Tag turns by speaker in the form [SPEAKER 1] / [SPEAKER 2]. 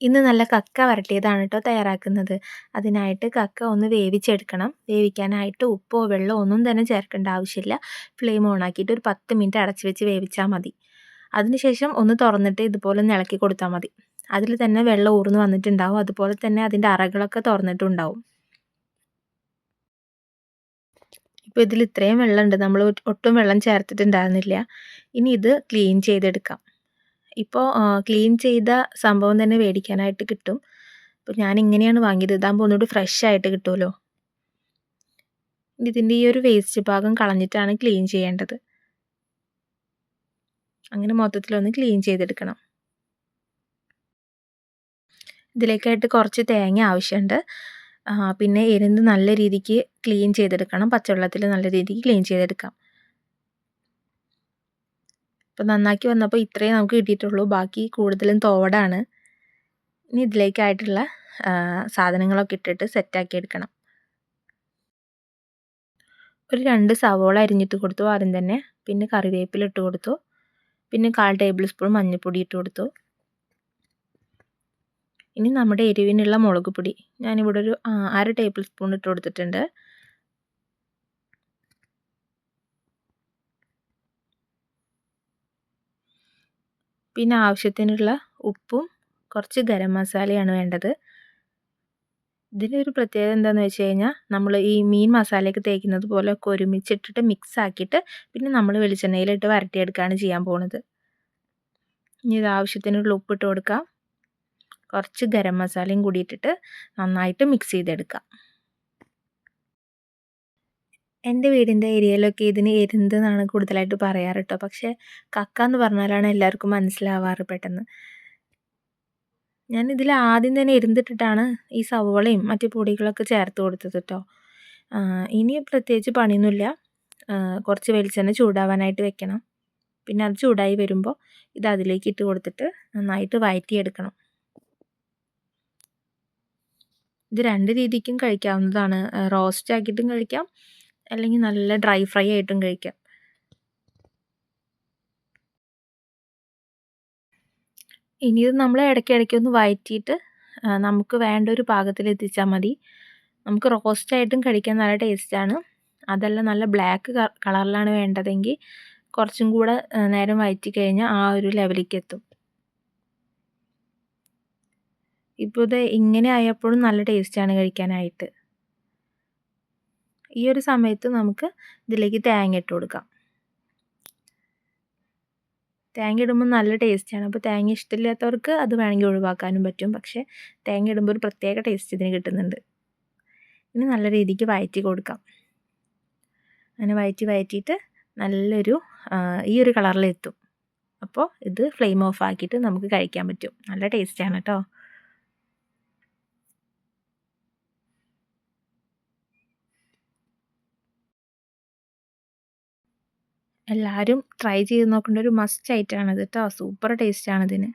[SPEAKER 1] ഇന്ന് നല്ല കക്ക വരട്ടിയതാണ് കേട്ടോ തയ്യാറാക്കുന്നത്. അതിനായിട്ട് കക്ക ഒന്ന് വേവിച്ചെടുക്കണം. വേവിക്കാനായിട്ട് ഉപ്പോ വെള്ളമോ ഒന്നും തന്നെ ചേർക്കേണ്ട ആവശ്യമില്ല. ഫ്ലെയിം ഓൺ ആക്കിയിട്ട് ഒരു പത്ത് മിനിറ്റ് അടച്ചു വെച്ച് വേവിച്ചാൽ മതി. അതിനുശേഷം ഒന്ന് തുറന്നിട്ട് ഇതുപോലെ ഒന്ന് ഇളക്കി കൊടുത്താൽ മതി. അതിൽ തന്നെ വെള്ളം ഊർന്ന് വന്നിട്ടുണ്ടാവും. അതുപോലെ തന്നെ അതിന്റെ അറകളൊക്കെ തുറന്നിട്ടുണ്ടാവും. ഇപ്പോൾ ഇതിൽ ഇത്രയും വെള്ളമുണ്ട്. നമ്മൾ ഒട്ടും വെള്ളം ചേർത്തിട്ടുണ്ടായിരുന്നില്ല. ഇനി ഇത് ക്ലീൻ ചെയ്തെടുക്കാം. ഇപ്പോൾ ക്ലീൻ ചെയ്ത സംഭവം തന്നെ മേടിക്കാനായിട്ട് കിട്ടും. അപ്പോൾ ഞാൻ ഇങ്ങനെയാണ് വാങ്ങിയത്. ഇതാകുമ്പോൾ ഒന്നുകൂടി ഫ്രഷ് ആയിട്ട് കിട്ടുമല്ലോ ഇതിന്റെ ഈ ഒരു വേസ്റ്റ് ഭാഗം കളഞ്ഞിട്ടാണ് ക്ലീൻ ചെയ്യേണ്ടത്. അങ്ങനെ മൊത്തത്തിലൊന്ന് ക്ലീൻ ചെയ്തെടുക്കണം. ഇതിലേക്കായിട്ട് കുറച്ച് തേങ്ങ ആവശ്യമുണ്ട് പിന്നെ എരുന്ന് നല്ല രീതിക്ക് ക്ലീൻ ചെയ്തെടുക്കണം. പച്ചവെള്ളത്തിൽ നല്ല രീതിക്ക് ക്ലീൻ ചെയ്തെടുക്കാം. അപ്പോൾ നന്നാക്കി വന്നപ്പോൾ ഇത്രയും നമുക്ക് കിട്ടിയിട്ടുള്ളൂ. ബാക്കി കൂടുതലും തോടാണ്. ഇനി ഇതിലേക്കായിട്ടുള്ള സാധനങ്ങളൊക്കെ ഇട്ടിട്ട് സെറ്റാക്കി എടുക്കണം. ഒരു രണ്ട് സവോള അരിഞ്ഞിട്ട് കൊടുത്തു ആദ്യം തന്നെ. പിന്നെ കറിവേപ്പില ഇട്ട് കൊടുത്തു. പിന്നെ കാൽ ടേബിൾ സ്പൂൺ മഞ്ഞൾപ്പൊടി ഇട്ട് കൊടുത്തു. ഇനി നമ്മുടെ എരിവിനുള്ള മുളക് പൊടി. ഞാനിവിടെ ഒരു അര ടേബിൾ സ്പൂൺ ഇട്ട് കൊടുത്തിട്ടുണ്ട്. പിന്നെ ആവശ്യത്തിനുള്ള ഉപ്പും കുറച്ച് ഗരം മസാലയാണ് വേണ്ടത്. ഇതിന്റെ ഒരു പ്രത്യേകത എന്താണെന്ന് വെച്ച് കഴിഞ്ഞാൽ നമ്മൾ ഈ മീൻ മസാലയൊക്കെ തേക്കുന്നത് പോലെ ഒക്കെ ഒരുമിച്ചിട്ടിട്ട് മിക്സ് ആക്കിയിട്ട് പിന്നെ നമ്മൾ വെളിച്ചെണ്ണയിലിട്ട് വരട്ടിയെടുക്കുകയാണ് ചെയ്യാൻ പോകുന്നത് ഇനി ഇത് ആവശ്യത്തിനുള്ള ഉപ്പിട്ട് കൊടുക്കാം. കുറച്ച് ഗരം മസാലയും കൂടി ഇട്ടിട്ട് നന്നായിട്ട് മിക്സ് ചെയ്തെടുക്കാം. എന്റെ വീടിന്റെ ഏരിയയിലൊക്കെ ഇതിന് എരുന്ത് എന്നാണ് കൂടുതലായിട്ട് പറയാറ് കേട്ടോ പക്ഷേ കക്ക എന്ന് പറഞ്ഞാലാണ് എല്ലാവർക്കും മനസ്സിലാവാറ് പെട്ടെന്ന്. ഞാൻ ഇതിൽ ആദ്യം തന്നെ എരുന്തിട്ടിട്ടാണ് ഈ സവോളയും മറ്റു പൊടികളൊക്കെ ചേർത്ത് കൊടുത്തത് കേട്ടോ ഇനി പ്രത്യേകിച്ച് പണിയൊന്നുമില്ല. കുറച്ച് വെളിച്ചെണ്ണ ചൂടാവാനായിട്ട് വെക്കണം. പിന്നെ അത് ചൂടായി വരുമ്പോൾ ഇത് അതിലേക്ക് ഇട്ട് കൊടുത്തിട്ട് നന്നായിട്ട് വയറ്റിയെടുക്കണം. ഇത് രണ്ട് രീതിക്കും കഴിക്കാവുന്നതാണ്. റോസ്റ്റ് ആക്കിയിട്ടും കഴിക്കാം. അല്ലെങ്കിൽ നല്ല ഡ്രൈ ഫ്രൈ ആയിട്ടും കഴിക്കാം. ഇനി ഇത് നമ്മൾ ഇടയ്ക്കിടയ്ക്ക് ഒന്ന് വഴറ്റിയിട്ട് നമുക്ക് വേണ്ട ഒരു പാകത്തിൽ എത്തിച്ചാൽ മതി. നമുക്ക് റോസ്റ്റ് ആയിട്ടും കഴിക്കാൻ നല്ല ടേസ്റ്റാണ് അതെല്ലാം നല്ല ബ്ലാക്ക് കളറിലാണ് വേണ്ടതെങ്കിൽ കുറച്ചും കൂടെ നേരം വഴറ്റി കഴിഞ്ഞാൽ ആ ഒരു ലെവലിലേക്ക് എത്തും. ഇപ്പോൾ ഇത് ഇങ്ങനെ ആയപ്പോഴും നല്ല ടേസ്റ്റാണ് കഴിക്കാനായിട്ട്. ഈ ഒരു സമയത്ത് നമുക്ക് ഇതിലേക്ക് തേങ്ങ ഇട്ട് കൊടുക്കാം. തേങ്ങ ഇടുമ്പോൾ നല്ല ടേസ്റ്റാണ് അപ്പോൾ തേങ്ങ ഇഷ്ടമില്ലാത്തവർക്ക് അത് വേണമെങ്കിൽ ഒഴിവാക്കാനും പറ്റും. പക്ഷേ തേങ്ങ ഇടുമ്പോൾ ഒരു പ്രത്യേക ടേസ്റ്റ് ഇതിന് കിട്ടുന്നുണ്ട്. ഇനി നല്ല രീതിക്ക് വയറ്റി കൊടുക്കാം. അങ്ങനെ വയറ്റി വയറ്റിയിട്ട് നല്ലൊരു ഈ ഒരു കളറിലെത്തും അപ്പോൾ ഇത് ഫ്ലെയിം ഓഫ് ആക്കിയിട്ട് നമുക്ക് കഴിക്കാൻ പറ്റും. നല്ല ടേസ്റ്റാണ് കേട്ടോ. എല്ലാവരും ട്രൈ ചെയ്ത് നോക്കേണ്ട ഒരു മസ്റ്റ് ഇത് കേട്ടോ സൂപ്പർ ടേസ്റ്റ് ആണ് ഇതിന്